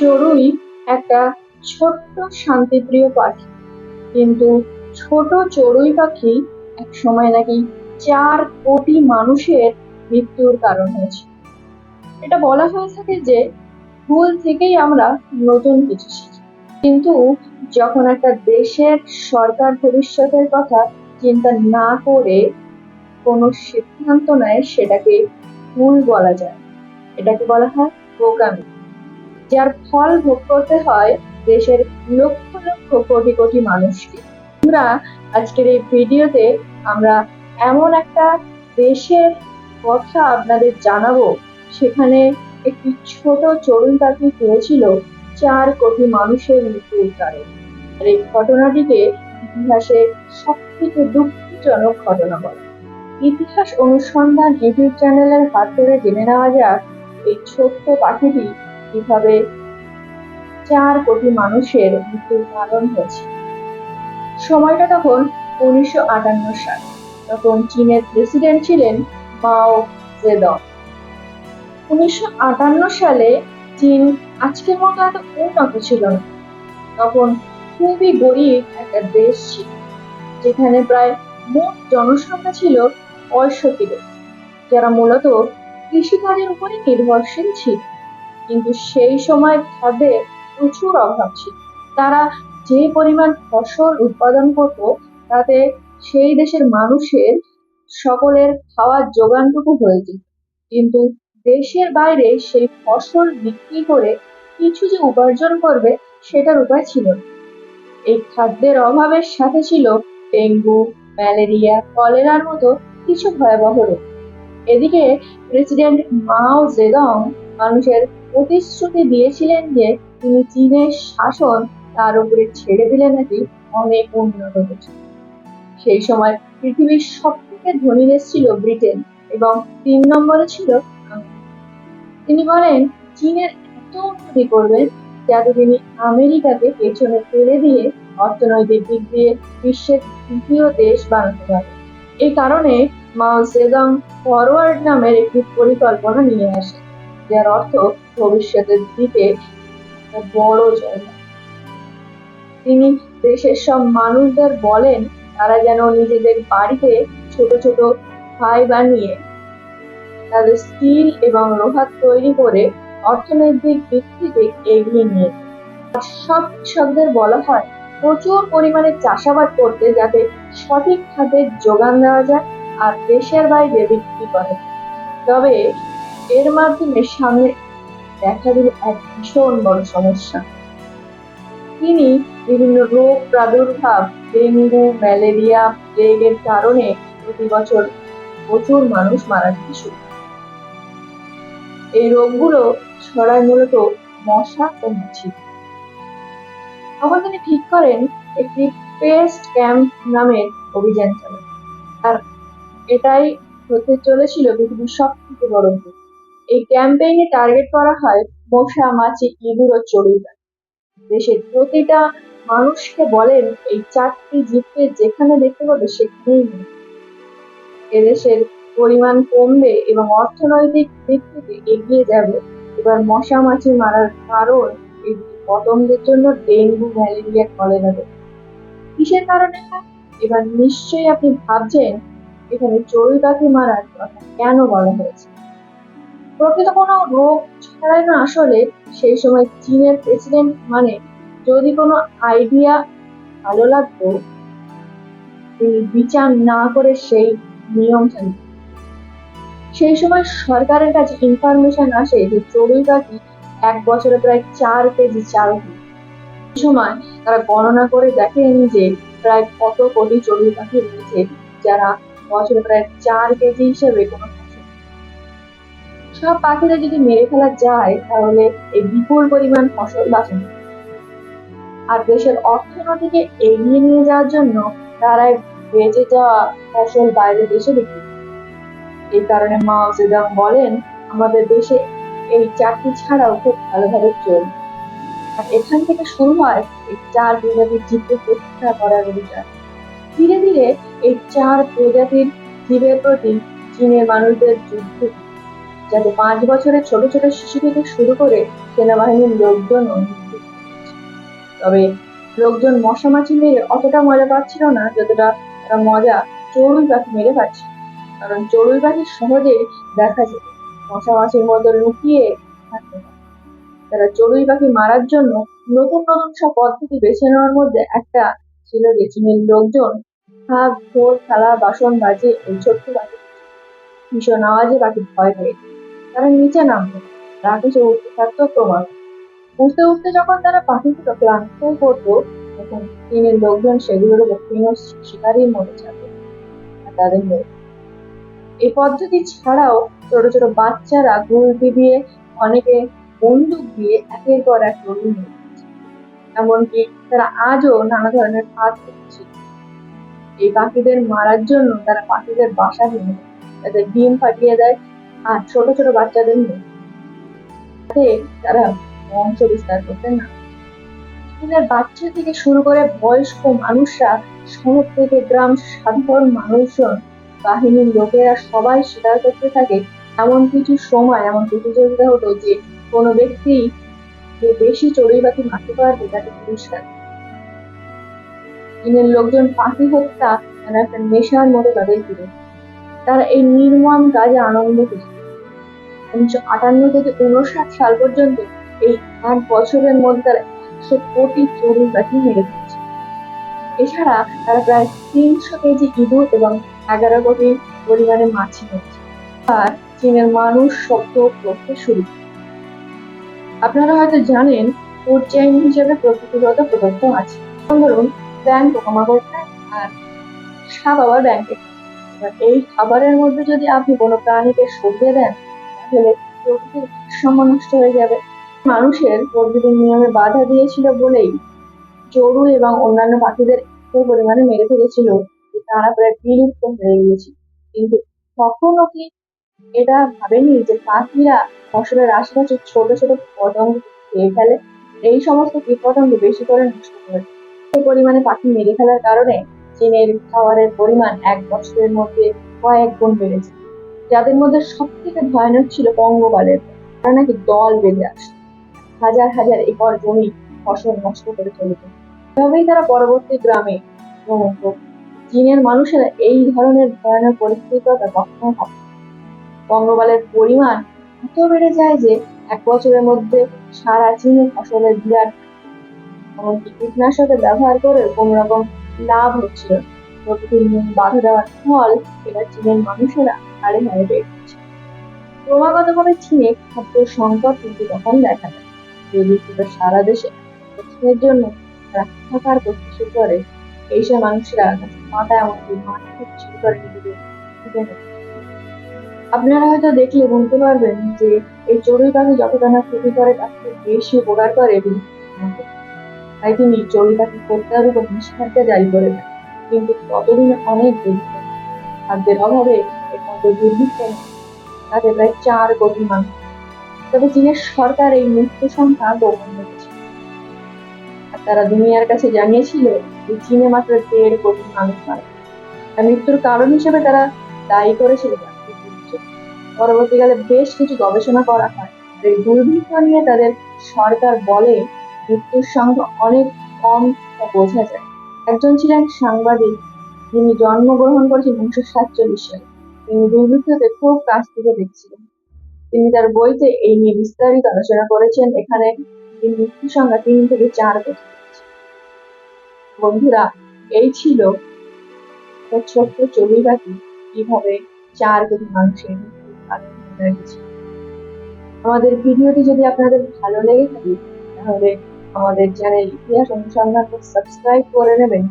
চড়ুই একটা ছোট্ট শান্তিপ্রিয় পাখি। কিন্তু ছোট চড়ুই পাখি এক সময় নাকি চার কোটি মানুষের মৃত্যুর কারণ হয়েছে। এটা বলা হয়ে থাকে যে ভুল থেকেই আমরা নতুন কিছু শিখি। কিন্তু যখন একটা দেশের সরকার ভবিষ্যতের কথা চিন্তা না করে কোনো সিদ্ধান্ত নেয়, সেটাকে ভুল বলা যায়। এটাকে বলা হয় বোকামি। যার ফল ভোগ করতে হয় দেশের লক্ষ লক্ষ কোটি কোটি মানুষকে। আমরা আজকের এই ভিডিওতে আমরা এমন একটা দেশের কথা আপনাদের জানাব, সেখানে একটি ছোট চড়ুই পাখি হয়েছিল চার কোটি মানুষের মৃত্যুর কারণ। আর এই ঘটনাটিকে ইতিহাসে সব থেকে দুঃখজনক ঘটনা বলে। ইতিহাস অনুসন্ধান ইউটিউব চ্যানেলের হাত ধরে জেনে নেওয়া যাক, এই ছোট্ট পাখিটি কীভাবে চার কোটি মানুষের মৃত্যুর কারণ হয়েছে। সময়টা তখন উনিশশো আটান্ন সাল। তখন চীনের প্রেসিডেন্ট ছিলেন মাও জেদং উনিশশো আটান্ন সালে চীন আজকের মতো এত উন্নত ছিল না। তখন খুবই গরিব একটা দেশ ছিল, যেখানে প্রায় মোট জনসংখ্যা ছিল পঁয়ষট্টি যারা মূলত কৃষিকাজের উপরে নির্ভরশীল ছিল। কিন্তু সেই সময় খাদ্যের প্রচুর অভাব ছিল। তারা যে পরিমাণ ফসল উৎপাদন করত, তাতে সেই দেশের মানুষের সকলের খাওয়ার যোগানটুকু হয়ে যেত। কিন্তু দেশের বাইরে সেই ফসল বিক্রি করে কিছু যে উপার্জন করবে, সেটার উপায় ছিল এই খাদ্যের অভাবের সাথে ছিল ডেঙ্গু, ম্যালেরিয়া, কলেরার মতো কিছু ভয়াবহ রোগ। এদিকে প্রেসিডেন্ট মাও জেদং মানুষের প্রতিশ্রুতি দিয়েছিলেন যে তিনি চীনের শাসন তার উপরে ছেড়ে দিলে নাকি অনেক উন্নত হয়েছে সেই সময় পৃথিবীর সব থেকে ধনী দেশ ছিল ব্রিটেন এবং তিন নম্বরে ছিল তিনি বলেন, চীনের এত উন্নতি করবেন যাতে তিনি আমেরিকাকে পেছনে ফেলে দিয়ে অর্থনৈতিক দিক দিয়ে বিশ্বের তৃতীয় দেশ বানাতে পারবেন এই কারণে মাও জেদং ফরওয়ার্ড নামের একটি পরিকল্পনা নিয়ে আসে যার অর্থ ভবিষ্যতের দিকে বড় জায়গা তিনি দেশের সব মানুষদের বলেন, তারা যেন নিজেদের বাড়িতে ছোট ছোট ভাই বানিয়ে তাদের স্টিল এবং লোহা তৈরি করে অর্থনৈতিক দিক থেকে এগিয়ে নিয়ে সব কৃষকদের বলা হয়, প্রচুর পরিমাণে চাষাবাদ করতে যাতে সঠিক খাদ্যের যোগান দেওয়া যায় আর দেশের বাইরে বিক্রি করে। তবে এর মাধ্যমে সামনে দেখা দিল এক ভীষণ বড় সমস্যা। তিনি বিভিন্ন রোগ প্রাদুর্ভাব, ডেঙ্গু, ম্যালেরিয়া প্লেগের কারণে প্রতি বছর প্রচুর মানুষ মারা যেতে শুরু এই রোগগুলো ছড়ায় মূলত মশা ও মাছি। তখন তিনি ঠিক করেন, একটি পেস্ট ক্যাম্প নামের অভিযান চালান। আর এটাই হতে চলেছিল পৃথিবীর সব থেকে বড় ভুল এই ক্যাম্পেইনে টার্গেট করা হয় মশা, মাছি, ইঁদুর ও চড়ুই পাখি। দেশের প্রতিটা মানুষকে বলেন এই চারটি জীবকে যেখানে দেখতে পাবে সেখানেই এদেশের পরিমাণ কমবে এবং অর্থনৈতিক দিক থেকে এগিয়ে যাবে এবার মশা, মাছি মারার কারণ এই পতঙ্গের জন্য ডেঙ্গু, ম্যালেরিয়া, কলেরা। কিসের কারণে এবার নিশ্চয়ই আপনি ভাবছেন এখানে চড়ুই পাখি মারার কথা কেন বলা হয়েছে প্রকৃত কোনো রোগ ছড়ায় না আসলে সেই সময় চীনের প্রেসিডেন্ট মানে যদি কোনো আইডিয়া ভালো লাগতো তিনি বিচার না করে সেই নিয়ম সেই সময় সরকারের কাছে ইনফরমেশন আসে যে চড়ুই পাখি এক বছরে প্রায় চার কেজি চাল। সেই সময় তারা গণনা করে দেখেন যে প্রায় কত কোটি চড়ুই পাখি রয়েছে যারা বছরে প্রায় চার কেজি হিসেবে কোনো। সব পাখিদের যদি মেরে ফেলা যায়, তাহলে এই বিপুল পরিমাণ ফসল বাঁচানো আর দেশের অর্থনীতিকে এগিয়ে নিয়ে যাওয়ার জন্য তারাই বেঁচে যাওয়া ফসল বাইরে দেশে বিক্রি এই কারণে মাও জেদং বলেন, আমাদের দেশে এই চাকরি ছাড়াও খুব ভালোভাবে চলবে। আর এখান থেকে শুরু হয় এই চার প্রজাতির জীবকে হত্যা করার অভিযান। ধীরে ধীরে এই চার প্রজাতির জীবের প্রতি চীনের মানুষদের যুদ্ধ যাতে পাঁচ বছরের ছোট ছোট শিশু থেকে শুরু করে সেনাবাহিনীর লোকজন তবে লোকজন মশা মাছি মেরে অতটা মজা পাচ্ছিল না, যতটা তারা মজা চড়ুই পাখি মেরে পাচ্ছে কারণ চড়ুই পাখি সহজে দেখা যায়, মশা মাছির মতো লুকিয়ে থাকতে তারা চড়ুই পাখি মারার জন্য নতুন নতুন সব পদ্ধতি বেছে নেওয়ার মধ্যে একটা ছিল যে, চীনের লোকজন হাত ঘোর থালা, বাসন বাজে এই ছোট্ট পাখি ভীষণ আওয়াজে পাখি ভয় পেয়ে। তারা নিচে নামতো রাকেশে উঠতে থাকতো ক্রমাগত উঠতে উঠতে যখন তারা পাখিগুলো ক্লান্ত হয়ে পড়তো তখন চীনের লোকজন সেগুলোর উপর তৃণ মতো চাপে। আর তাদের মেরে এই পদ্ধতি ছাড়াও ছোট ছোট বাচ্চারা গুলতি দিয়ে অনেকে বন্দুক দিয়ে একের পর এক রোগী মেরে দিচ্ছে। এমনকি তারা আজও নানা ধরনের ফাঁদ করছে এই পাখিদের মারার জন্য তারা পাখিদের বাসা ভেঙে তাদের ডিম ফাটিয়ে দেয়। আর ছোট ছোট বাচ্চাদের যাতে তারা বংশ বিস্তার করতে না। চীনের বাচ্চা থেকে শুরু করে বয়স্ক মানুষরা, শহর থেকে গ্রাম সাধারণ মানুষজন, বাহিনীর লোকেরা সবাই স্বীকার করতে থাকে এমন কিছু সময়, এমন প্রতিযোগিতা হতো যে কোনো ব্যক্তি যে বেশি চড়ুই পাখি মারতে পারবে, তাকে পুরস্কার। চীনের লোকজন পাখি হত্যা একটা নেশার মতো তাদের ধরে। তারা এই নির্মম কাজে আনন্দ খুঁজত উনিশশো আটান্ন থেকে উনষাট সাল পর্যন্ত এই এক বছরের মধ্যে তারা একশো কোটি চড়ুই পাখি মেরে দিয়েছে এছাড়া তারা প্রায় তিনশো কেজি ইঁদুর এবং এগারো কোটি পরিমাণে মাছি মেরেছে আর চীনের মানুষ শব্দ করতে শুরু। আপনারা হয়তো জানেন, ফুড চেইন হিসেবে প্রকৃতিগত পদার্থ আছে। ধরুন, ব্যাংক পোকামাকড় আর সাপ আবার ব্যাংকে। এই খাবারের মধ্যে যদি আপনি কোনো প্রাণীকে সরিয়ে দেন, তাহলে প্রকৃতির ভারসাম্য নষ্ট হয়ে যাবে। মানুষের প্রকৃতির নিয়মে বাধা দিয়েছিল বলেই চড়ুই এবং অন্যান্য পাখিদের এত পরিমাণে মেরে ফেলেছিল যে তারা প্রায় বিলুপ্ত হয়ে গিয়েছিল কিন্তু কখনো কি এটা ভাবেনি যে পাখিরা ফসলের আশেপাশে ছোট ছোট পতঙ্গ খেয়ে ফেলে? এই সমস্ত কীটপতঙ্গ বেশি করে নষ্ট করে। পরিমাণে পাখি মেরে ফেলার কারণে চীনের খাবারের পরিমাণ এক বছরের মধ্যে কয়েক গুণ বেড়েছে। যাদের মধ্যে সব থেকে ভয়ানক ছিল পঙ্গপালের তারা নাকি দল বেঁধে আসে হাজার হাজার একর জমি ফসল নষ্ট করে চলেছে। এভাবেই তারা পরবর্তী গ্রামে ভ্রমণ করত। চীনের মানুষেরা এই ধরনের ভয়ানক পরিস্থিতির কখনো ভাবে পঙ্গপালের পরিমাণ এত বেড়ে যায় যে এক বছরের মধ্যে সারা চীনে ফসলের বিরাট এমনকি কীটনাশকের ব্যবহার করে কোনো রকম লাভ হচ্ছিল। প্রকৃতির বাধা দেওয়ার ফল এবার চীনের মানুষেরা হারে হারে বেড়ে যাচ্ছে ক্রমাগতভাবে চীনে খাদ্য সংকট কিন্তু তখন দেখা যায় যদি সেটা সারা দেশে বছরের জন্য রাখাকার করতে শুরু করে, এইসব মানুষরা পাতা এমনকি মাটি থেকে শুরু করে আপনারা হয়তো দেখলে, বলতে পারবেন যে এই চড়ুই পাখি যতটা না ক্ষতি করে, তার থেকে বেশি উপকার করে মানুষের। তাই তিনি পাখি হত্যার উপর নিষেধাজ্ঞা জারি করে দেন কিন্তু ততদিনে অনেক দেরি খাদ্যের অভাবে মধ্যে দুর্ভিক্ষ তাতে প্রায় চার কোটি মানুষ। তবে চীনের সরকার এই মৃত্যু সংখ্যা গোপন রেখেছে। আর তারা দুনিয়ার কাছে জানিয়েছিল যে চীনে মাত্র দেড় কোটি মানুষ মারা মৃত্যুর কারণ হিসেবে তারা দায়ী করেছিল পরবর্তীকালে বেশ কিছু গবেষণা করা হয়। এই দুর্ভিক্ষ নিয়ে তাদের সরকার বলে মৃত্যুর সংখ্যা অনেক কম বোঝা যায়। একজন ছিলেন সাংবাদিক, যিনি জন্মগ্রহণ করেছেন উনিশশো সাতচল্লিশ সালে। তিনি দুর্ভিক্ষকে খুব কাছ থেকে দেখছিলেন। তিনি তার বইতে এই নিয়ে বিস্তারিত আলোচনা করেছেন। এখানে এই মৃত্যু সংখ্যা তিন থেকে চার বন্ধুরা, এই ছিল ছোট্ট পাখি কীভাবে চার কোটি মানুষের মৃত্যুর আমাদের ভিডিওটি যদি আপনাদের ভালো লেগে থাকে, তাহলে আমাদের চ্যানেল ইতিহাস অনুসন্ধান সাবস্ক্রাইব করে নেবেন।